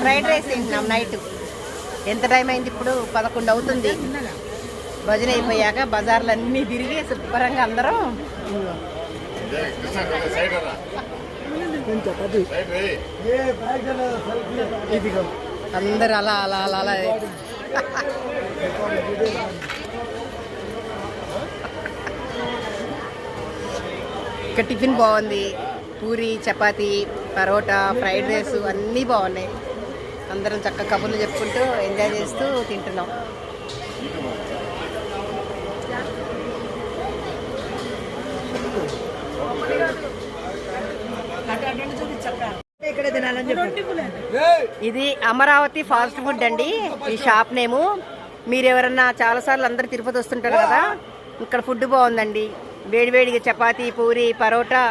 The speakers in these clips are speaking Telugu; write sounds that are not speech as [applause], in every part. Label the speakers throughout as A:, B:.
A: ఫ్రైడ్ రైస్ తింటున్నాం నైట్. ఎంత టైం అయింది ఇప్పుడు? పదకొండు అవుతుంది. భజన అయిపోయాక బజార్లు అన్నీ తిరిగి శుభ్రంగా అందరం అందరు అలా అలా అలా అలా. ఇక టిఫిన్ బాగుంది. పూరి చపాతి పరోటా ఫ్రైడ్ రైస్ అన్నీ బాగున్నాయి. అందరం చక్కగా కబుర్లు చెప్పుకుంటూ ఎంజాయ్ చేస్తూ తింటున్నాం. ఇది అమరావతి ఫాస్ట్ ఫుడ్ అండి. ఈ షాప్ నేము. మీరు ఎవరన్నా చాలాసార్లు అందరు తిరుపతి వస్తుంటారు కదా. ఇక్కడ ఫుడ్ బాగుందండి. వేడివేడిగా చపాతీ పూరి పరోటా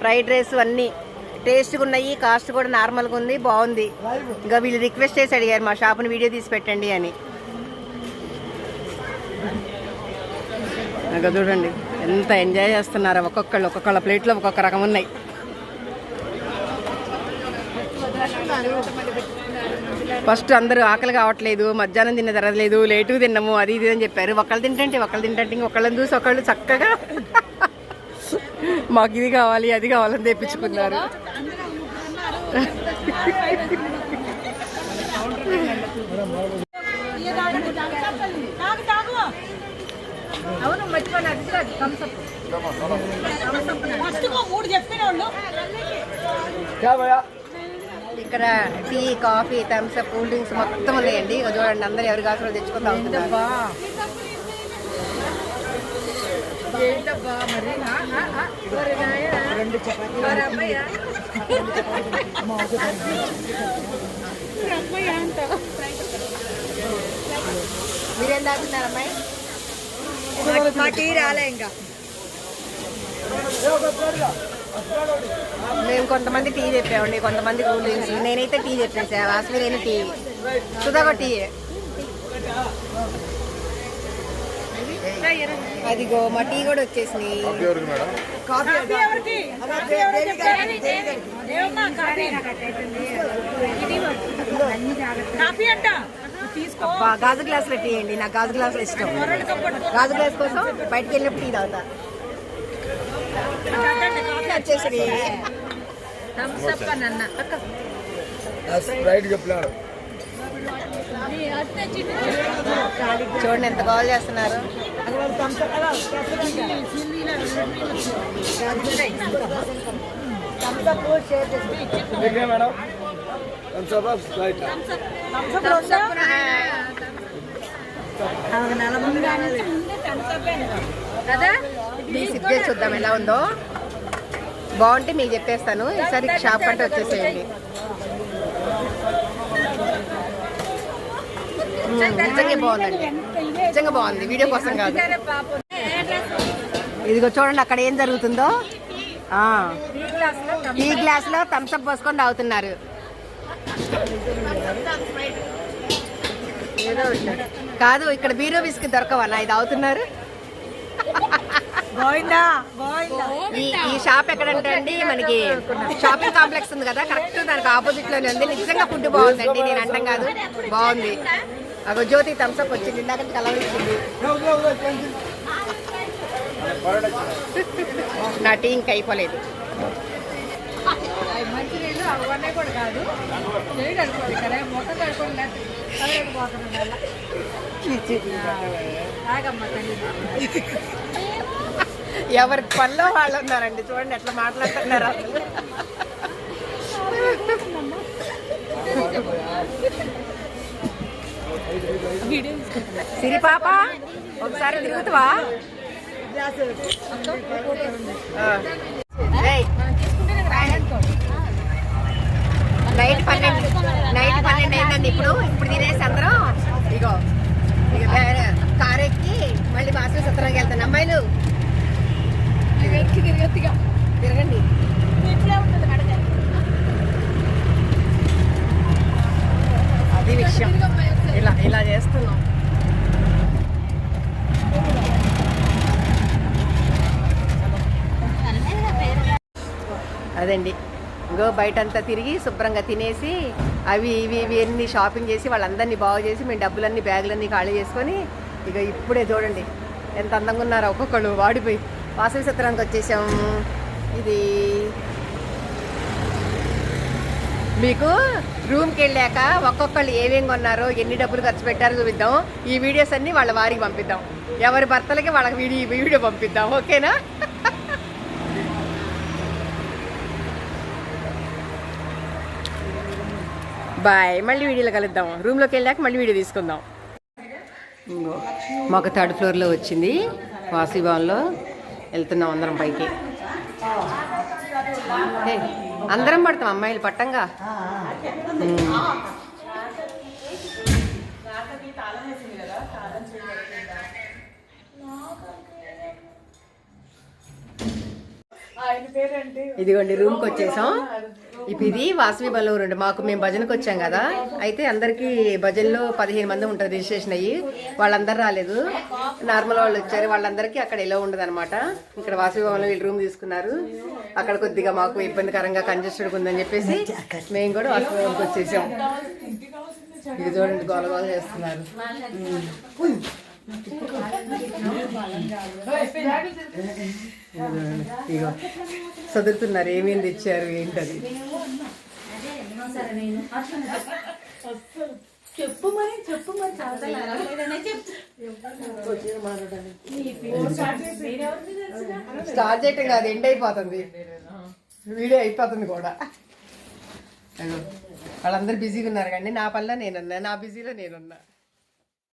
A: ఫ్రైడ్ రైస్ అన్నీ టేస్ట్గా ఉన్నాయి కాస్ట్ కూడా నార్మల్గా ఉంది బాగుంది. ఇంకా వీళ్ళు రిక్వెస్ట్ చేసి అడిగారు మా షాప్ని వీడియో తీసి పెట్టండి అని. ఇంకా చూడండి ఎంత ఎంజాయ్ చేస్తున్నారు ఒక్కొక్కళ్ళు ఒక్కొక్కళ్ళ ప్లేట్లో ఒక్కొక్క రకం ఉన్నాయి. ఫస్ట్ అందరూ ఆకలి కావట్లేదు మధ్యాహ్నం తిన్న తరగలేదు లేటుగా తిన్నాము అది ఇది అని చెప్పారు. ఒకళ్ళు తింటే ఒకళ్ళు తింటే ఇంకొకళ్ళని చూసి ఒకళ్ళు చక్కగా మాకు ఇది కావాలి అది కావాలని తెప్పించుకున్నారు.
B: అవును మర్చిపోయినా మూడు చెప్పిన వాళ్ళు
A: ఇక్కడ tea coffee Thums Up cool drinks మొత్తం ఉన్నాయండి. చూడండి అందరూ ఎవరి కాసులు తెచ్చుకొని తాగుతున్నారు.
B: ఏంటబ్బా మరి? అమ్మయ్య. అమ్మయ్య అంట.
A: మీరేం తాగుతున్నారు అమ్మాయి?
B: మా- టీ రాలే ఇంకా.
A: మేము కొంతమంది టీ చెప్పామండి కొంతమంది కూల్ డ్రింక్స్. నేనైతే టీ చెప్పేసా వాసవి నేను టీ. సుధాగో టీ. అదిగో మా టీ కూడా వచ్చేసింది
B: కాఫీ ఎవరికి? కాఫీ ఎవరికి? చెప్పారు? ఏమమ్మా కాఫీ? కాఫీ. అంట. తీసుకో.
A: అబ్బా, గాజు గ్లాసులో టీ అండి నాకు గాజు గ్లాసులో ఇష్టం. గాజు గ్లాస్ కోసం బయటకు వెళ్ళినప్పుడు టీ తాగుతా. వచ్చేసి
C: స్ప్రైట్ చెప్పినాడు.
A: చూడండి ఎంత కాల్ చేస్తున్నారు. సిప్ చేసి చూద్దాం ఎలా ఉందో. బాగుంటే మీకు చెప్పేస్తాను. ఈసారి షాప్ అంటే వచ్చేసేయండి. నిజంగా బాగుందండి. నిజంగా బాగుంది. వీడియో కోసం కాదు. ఇదిగో చూడండి అక్కడ ఏం జరుగుతుందో. ఆ,
B: టీ
A: గ్లాస్లో థమ్స్అప్ పోసుకొని తాగుతున్నారు. ఒకటి. కాదు ఇక్కడ బీరో బిస్కెట్ దొరకవన్నా ఇది అవుతున్నారు ఈ ఈ షాప్ ఎక్కడంటే అండి మనకి షాపింగ్ కాంప్లెక్స్ ఉంది కదా కరెక్ట్ దానికి ఆపోజిట్లోనే ఉంది. నిజంగా ఫుడ్ బాగుందండి నేను అంటాం కాదు. బాగుంది. అగో జ్యోతి థమ్స్అప్ వచ్చింది. ఇందాక కలర్ ఇచ్చింది నా టీ ఇంకా అయిపోలేదు.
B: మంచినీళ్ళు అవన్నీ కూడా కాదు. కదా తల్లి.
A: ఎవరి పనిలో వాళ్ళు ఉన్నారండి? చూడండి ఎట్లా మాట్లాడుతున్నారు అసలు. [laughs] సిరి పాప ఒకసారి తిరుగుతావా? నైట్ పన్నెండు నైట్ పన్నెండు అయిందండి ఇప్పుడు ఇప్పుడు తినేసి అందరం ఇగో ఇక వేరే కారు ఎక్కి మళ్ళీ బాసు సత్రంకి వెళ్తాను అమ్మాయిలు. తిరగండి అదండి. ఇంకో బయటంతా తిరిగి శుభ్రంగా తినేసి అవి ఇవి ఇవి అన్ని షాపింగ్ చేసి వాళ్ళందరినీ బాగు చేసి మేము డబ్బులన్నీ బ్యాగులన్నీ ఖాళీ చేసుకొని ఇక ఇప్పుడే చూడండి ఎంత అందంగా ఉన్నారో ఒక్కొక్కళ్ళు వాడిపోయి. వాసవి సత్రానికి వచ్చేసాము ఇది మీకు రూమ్కి వెళ్ళాక ఒక్కొక్కళ్ళు ఏమేమి కొన్నారో ఎన్ని డబ్బులు ఖర్చు పెట్టారో చూపిద్దాం. ఈ వీడియోస్ అన్నీ వాళ్ళ వారికి పంపిద్దాం. ఎవరి భర్తలకి వాళ్ళకి వీడియో వీడియో పంపిద్దాం. ఓకేనా? బాయ్. మళ్ళీ వీడియోలో కలుద్దాం. రూమ్లోకి వెళ్ళాక మళ్ళీ వీడియో తీసుకుందాం. ఇంగో మాకు థర్డ్ ఫ్లోర్లో వచ్చింది వాసవి భవన్లో వెళ్తున్నాం అందరం పైకి. అందరం పడతాం అమ్మాయిలు పట్టంగా. ఇదిగోండి రూమ్కి వచ్చేసాం. ఇప్పుడు ఇది వాసవి బల్లూరు అండి మాకు మేము భజనకు వచ్చాం కదా. అయితే అందరికీ భజనలో పదిహేను మంది ఉంటుంది రిజిస్ట్రేషన్ అయ్యి. వాళ్ళందరూ రాలేదు. నార్మల్ వాళ్ళు వచ్చారు. వాళ్ళందరికీ అక్కడ ఎలా ఉండదు అనమాట ఇక్కడ వాసవి భవన్లో వీళ్ళు రూమ్ తీసుకున్నారు. అక్కడ కొద్దిగా మాకు ఇబ్బందికరంగా కంజెస్టెడ్ ఉందని చెప్పేసి మేము కూడా వాసవి భవన్కి వచ్చేసాం. ఇది చూడండి గోల గోల చేస్తున్నారు. ఇగో చదువుతున్నారు ఏమేమి తెచ్చారు ఏంటది?
B: చెప్పు మరి చెప్పు మరి
A: స్టార్ట్ చేయటం కాదు ఎండ్ అయిపోతుంది. వీడియో అయిపోతుంది కూడా. వాళ్ళందరూ బిజీగా ఉన్నారు కానీ నా పనిలో నేనున్నా నా బిజీలో నేనున్నా.